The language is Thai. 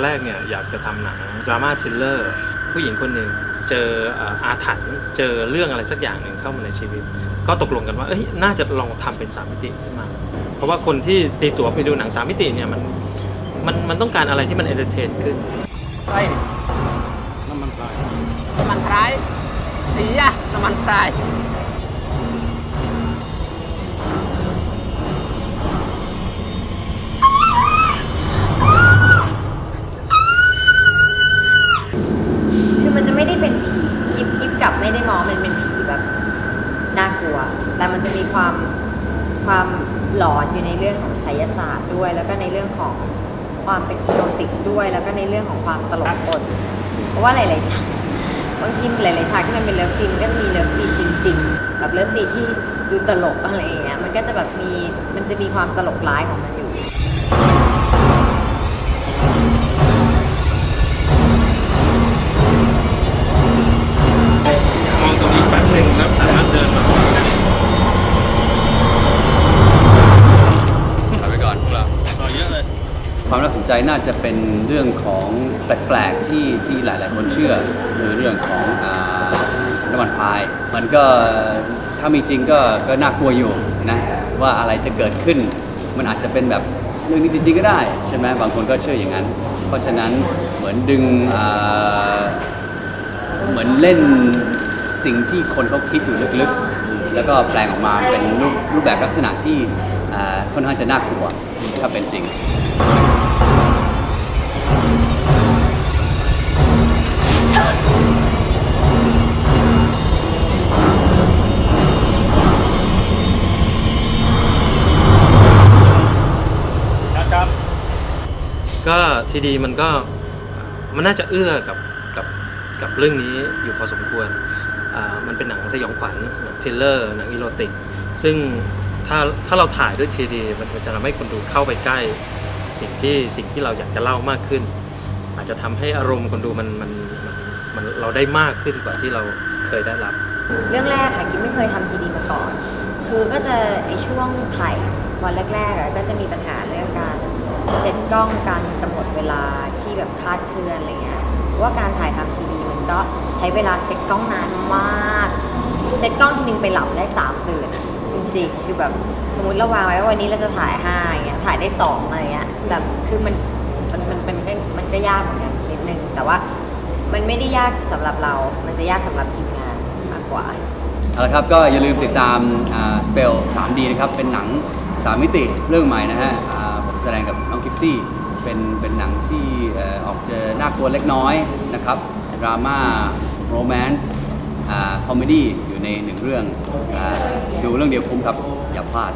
ตอนแรกเนี่ยอยากจะทำหนังดราม่าชิลเลอร์ผู้หญิงคนหนึ่งเจอเอ่ออาถรรพ์เจอเรื่องอะไรสักอย่างหนึ่งเข้ามาในชีวิต ก็ตกลงกันว่าเอ้ยน่าจะลองทำเป็นสามมิติขึ้นมา เพราะว่าคนที่ตีตั๋วไปดูหนังสามมิติเนี่ยมันมันมันต้องการอะไรที่มันเอนเตอร์เทนขึ้นใช่ดิน้ำมันพรายน้ำมันพรายสีอะน้ำมันพราย ไม่ได้เป็นผียิบยิบกับไม่ได้มองมันเป็นผีแบบน่ากลัว แต่มันจะมีความความหลอนอยู่ในเรื่องของไสยศาสตร์ด้วย แล้วก็ในเรื่องของความเป็นอีโรติกด้วย แล้วก็ในเรื่องของความตลกปนเพราะว่าหลายๆฉากบางทีหลายๆฉากที่มันเป็นเลิฟซีนมันก็จะมีเลิฟซีนจริง ๆ แบบเลิฟซีนที่ดูตลกอะไรอย่างเงี้ยมันก็จะแบบมีมันจะมีความตลกร้ายของมันอยู่ ความน่าสนใจน่าจะเป็นเรื่องของแปลกๆที่ที่หลาย ๆ คนเชื่อคือเรื่องของน้ำมันพาย มันก็ถ้ามีจริงก็ก็น่ากลัวอยู่นะว่าอะไรจะเกิดขึ้น มันอาจจะเป็นแบบเรื่องนี้จริงๆก็ได้ใช่ไหมบางคนก็เชื่ออย่างนั้น เพราะฉะนั้นเหมือนดึงเหมือนเล่นสิ่งที่คนเขาคิดอยู่ลึกๆ แล้วก็แปลงออกมาเป็นรูปรูปแบบลักษณะที่ค่อนข้างจะน่ากลัวถ้าเป็นจริง ก็ทีดีมันก็มันน่าจะเอื้อกับกับกับเรื่องนี้อยู่พอสมควร มันเป็นหนังสยองขวัญหนังทิลเลอร์หนังอีโรติก ซึ่งถ้าถ้าเราถ่ายด้วยทีดีมันจะทำให้คนดูเข้าไปใกล้สิ่งที่สิ่งที่เราอยากจะเล่ามากขึ้น อาจจะทำให้อารมณ์คนดูมันมันมันมนเราได้มากขึ้นกว่าที่เราเคยได้รับ เรื่องแรกค่ะกิ๊บไม่เคยทำทีดีมาก่อน คือก็จะไอช่วงถ่ายวันแรกๆก็จะมีปัญหาเรื่องการ เซตกล้องการกำหนดเวลาที่แบบคาดเคลื่อนอะไรเงี้ยว่าการถ่ายทำทีดีมันก็ใช้เวลาเซตกล้องนานมาก เซตกล้องทีนึงไปหลับได้สามตื่นอะจริงๆคือแบบสมมติเราวางไว้ว่าวันนี้เราจะถ่ายห้าอย่างเงี้ยถ่ายได้สองอะไรเงี้ยแบบคือมันมันมันมันก็มันก็ยากเหมือนกันนิดนึงแต่ว่ามันไม่ได้ยากสำหรับเรา มันจะยากสำหรับทีมงานมากกว่า เอาละครับก็อย่าลืมติดตามสเปล 3D นะครับ เป็นหนัง 3 มิติเรื่องใหม่นะฮะอ่าผมแสดงกับ กิฟซี่เป็นเป็นหนังที่ออออกจะน่ากลัวเล็กน้อยนะครับดราม่าโรแมนต์คอมเมดี้อยู่ในหนึ่งเรื่องอดูเรื่องเดียวคุ้มครับอย่าพลาด